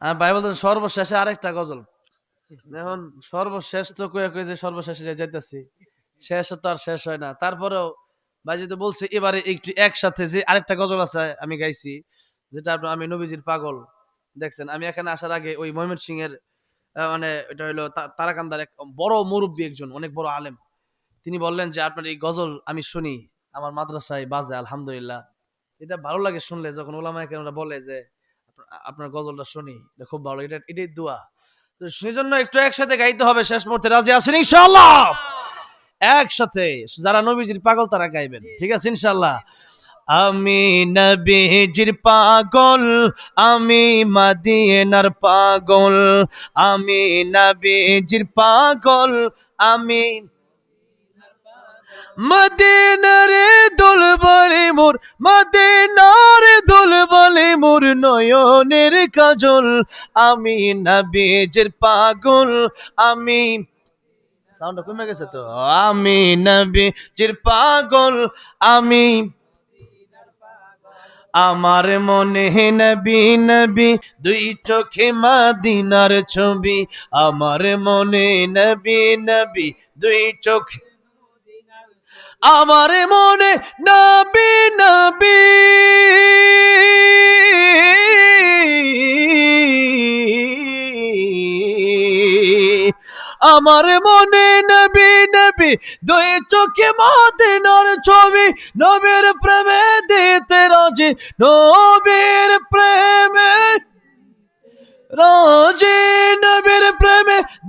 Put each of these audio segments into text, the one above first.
আর ভাই বলতেন সর্বশেষে আরেকটা গজল। এখন সর্বশেষ তো কয়ে কয়ে যে সর্বশেষে যাই- যাইতেছি শেষ তো আর শেষ হয় না। তারপরেও ভাই যদি বলছে, এবারে একটু একসাথে যে আরেকটা গজল আছে আমি গাইছি, যেটা আপনার আমি নবীজির পাগল। দেখছেন, আমি এখানে আসার আগে ওই ময়মন সিং এর মানে এটা হলো তারাকান্দার এক বড় মুরব্বী একজন, অনেক বড় আলেম। তিনি বললেন যে, আপনার এই গজল আমি শুনি, আমার মাদ্রাসায় বাজে, আলহামদুলিল্লাহ। এটা ভালো লাগে শুনলে যখন ওলামায় কেনরা বলে যে আপনার গজলটা শুনি, এটা খুব ভালো, এটা, এটাই দোয়া। তো সেজন্য একটু একসাথে গাইতে হবে, শেষ মুহূর্তে রাজি আছেন ইনশাআল্লাহ? একসাথে, যারা নবীজির পাগল তারা গাইবেন, ঠিক আছে ইনশাআল্লাহ? আমি নবীজির পাগল, আমি মাদিনার পাগল, আমি নবীজির পাগল, আমি মদিনার দোল বলে মোর, মদিনার দোল বলে মোর নয়নের কাজল। আমি নবীজের পাগল, আমি সাউন্ডটা কমে গেছে তো? আমি নবীজের পাগল, আমি আমার মনে নবী নবী, দুই চোখে মাদিনার ছবি। আমার মনে নবী নবী, দুই চোখে আমার মনে নবী নবী। আমার মনে নবী নবী, দুই চোখে মদিনার ছবি, নবীর প্রেমে দিতে রাজি, নবীর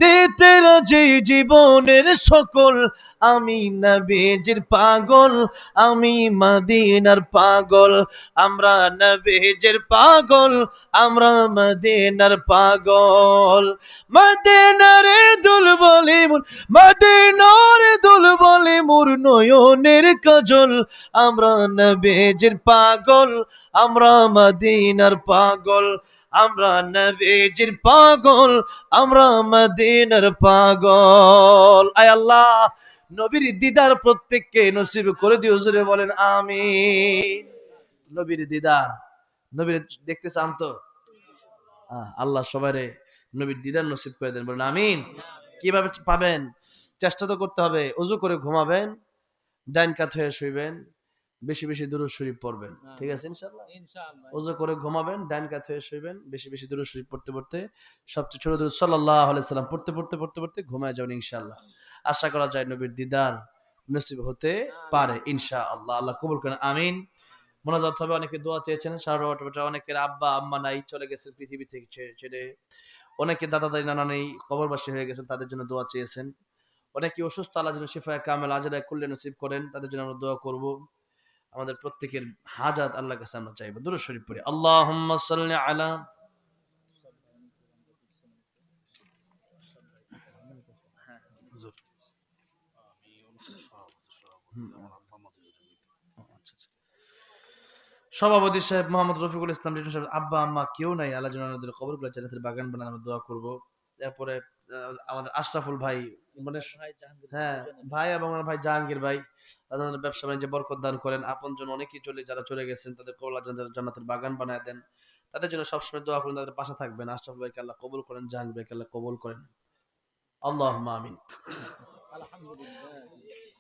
দিতে রাজি জীবনের সকল। আমি নবীজির পাগল, আমি মদিনার পাগল। আমরা নবীজির পাগল, আমরা মদিনার পাগল। মদিনার দুল বলি মোর মদিনার দুল বলি মোর নয়নের কাজল। আমরা নবীজির পাগল, আমরা মদিনার পাগল। আমরা নবীজির পাগল, আমরা মদিনার পাগল। আয় আল্লাহ, নবীর দিদার প্রত্যেককে নসিব করে দিও, জোরে বলেন আমিন। নবীর দিদার, নবীর দেখতে চান তো? আল্লাহ সবারে নবীর দিদার নসিব করে দেন, বলেন আমিন। কীভাবে পাবেন? চেষ্টা তো করতে হবে, উজু করে ঘুমাবেন, ডাইন কাত হয়ে শুইবেন বেশি বেশি দূর শরীফ পড়বেন। ঠিক আছে ইনশাল্লাহ ওজু করে ঘুমাবেন ডাইন কাত হয়ে শুইবেন বেশি বেশি দূর শরীফ পড়তে পড়তে সবচেয়ে ছোট দূর সাল্লাহ সাল্লাম পড়তে পড়তে পড়তে পড়তে ঘুমায় যাবেন ইনশাআল্লাহ। আশা করা যায় নবীর দিদার নসিব হতে পারে ইনশা আল্লাহ কবুল করেন আমিন। মোনাজাত হবে অনেকে দোয়া চেয়েছেন সারা অনেকের আব্বা আম্মা নাই চলে গেছেন পৃথিবী থেকে ছেড়ে। অনেকে দাদা দাদি নানা নেই কবরবাসী হয়ে গেছেন তাদের জন্য দোয়া চেয়েছেন। অনেকে অসুস্থ আল্লাহ যেন শিফায় কামেল আজরায় করলে নসিব করেন তাদের জন্য আমরা দোয়া করব। আমাদের প্রত্যেকের হাজাত আল্লাহর কাছে আমরা চাইব দূর শরীফ পড়ি আল্লাহ সাল্লি আলা হুজুর। হুম, আচ্ছা। সভাপতি সাহেব মোহাম্মদ রফিকুল ইসলাম সাহেব আব্বা আম্মা কেউ নাই আল্লাহ যেন আমাদের খবরগুলো জান্নাতের বাগান বানান আমরা দোয়া করব এরপরে আহ, আমাদের আশরাফুল ভাই মানে হ্যাঁ ভাই এবং আমার ভাই জাহাঙ্গীর ভাই তাদের ব্যবসা বাণিজ্যে বরকত দান করেন আপন জন অনেকেই চলে যারা চলে গেছেন তাদের কবলা জান্নাতের বাগান বানায় দেন। তাদের জন্য সবসময় দোয়া করেন তাদের পাশে থাকবেন। আশরাফ ভাইকে আল্লাহ কবুল করেন জাহাঙ্গীর ভাইকে আল্লাহ কবুল করেন। আল্লাহ আমিন। আলহামদুলিল্লাহ।